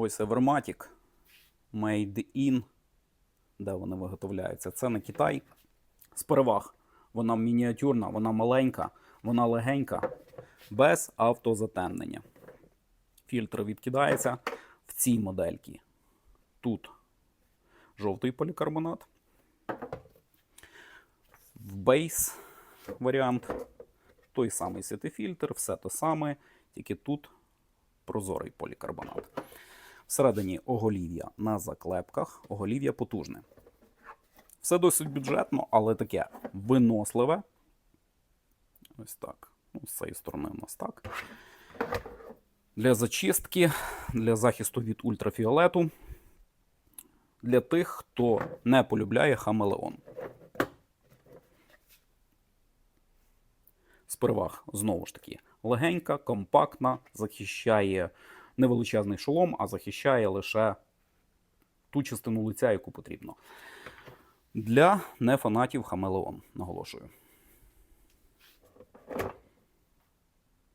Ось Evermatic Made in. Де вони виготовляються? Це не Китай. З переваг. Вона мініатюрна, вона маленька, вона легенька, без автозатемнення. Фільтр відкидається в цій модельці. Тут жовтий полікарбонат. В бейс варіант той самий світофільтр, все те саме, тільки тут прозорий полікарбонат. Всередині оголів'я на заклепках, оголів'я потужне. Все досить бюджетно, але таке виносливе. Ось так. Ну, з цієї сторони у нас так. Для зачистки, для захисту від ультрафіолету. Для тих, хто не полюбляє хамелеон. З переваг, знову ж таки, легенька, компактна, захищає не величезний шолом, а захищає лише ту частину лиця, яку потрібно. Для нефанатів хамелеон, наголошую.